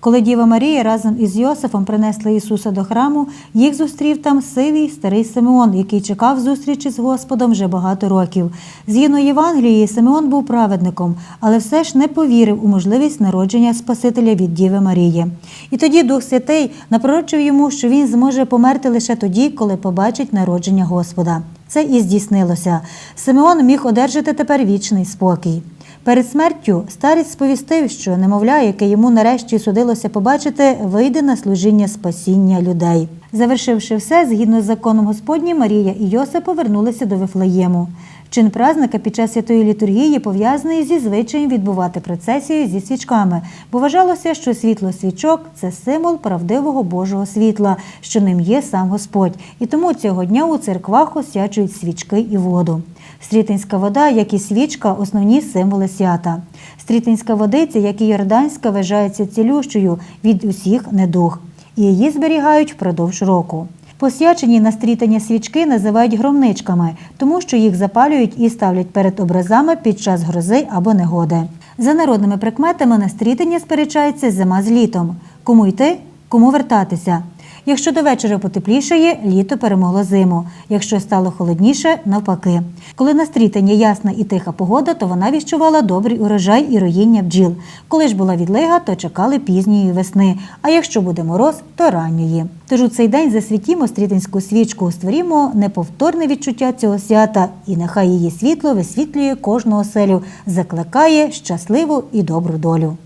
Коли Діва Марія разом із Йосифом принесли Ісуса до храму, їх зустрів там сивий старий Симеон, який чекав зустрічі з Господом вже багато років. Згідно Євангелії, Симеон був праведником, але все ж не повірив у можливість народження Спасителя від Діви Марії. І тоді Дух Святий напророчив йому, що він зможе померти лише тоді, коли побачить народження Господа. Це і здійснилося. Симеон міг одержати тепер вічний спокій. Перед смертю старець сповістив, що немовля, яке йому нарешті судилося побачити, вийде на служіння спасіння людей. Завершивши все, згідно з законом Господнім, Марія і Йосип повернулися до Вифлеєму. Чин празника під час святої літургії пов'язаний зі звичаєм відбувати процесію зі свічками, бо вважалося, що світло свічок це символ правдивого Божого світла, що ним є сам Господь. І тому цього дня у церквах освячують свічки і воду. Стрітинська вода, як і свічка, основні символи свята. Стрітинська водиця, як і Йорданська, вважається цілющою від усіх недуг, її зберігають впродовж року. Посвячені на стрітання свічки називають громничками, тому що їх запалюють і ставлять перед образами під час грози або негоди. За народними прикметами на стрітання сперечається зима з літом. Кому йти, кому вертатися. Якщо до вечора потеплішає, літо перемогло зиму. Якщо стало холодніше, навпаки. Коли на стрітання ясна і тиха погода, то вона віщувала добрий урожай і роїння бджіл. Коли ж була відлига, то чекали пізньої весни. А якщо буде мороз, то ранньої. Тож у цей день засвітімо стрітинську свічку, створімо неповторне відчуття цього свята, і нехай її світло висвітлює кожну оселю, закликає щасливу і добру долю.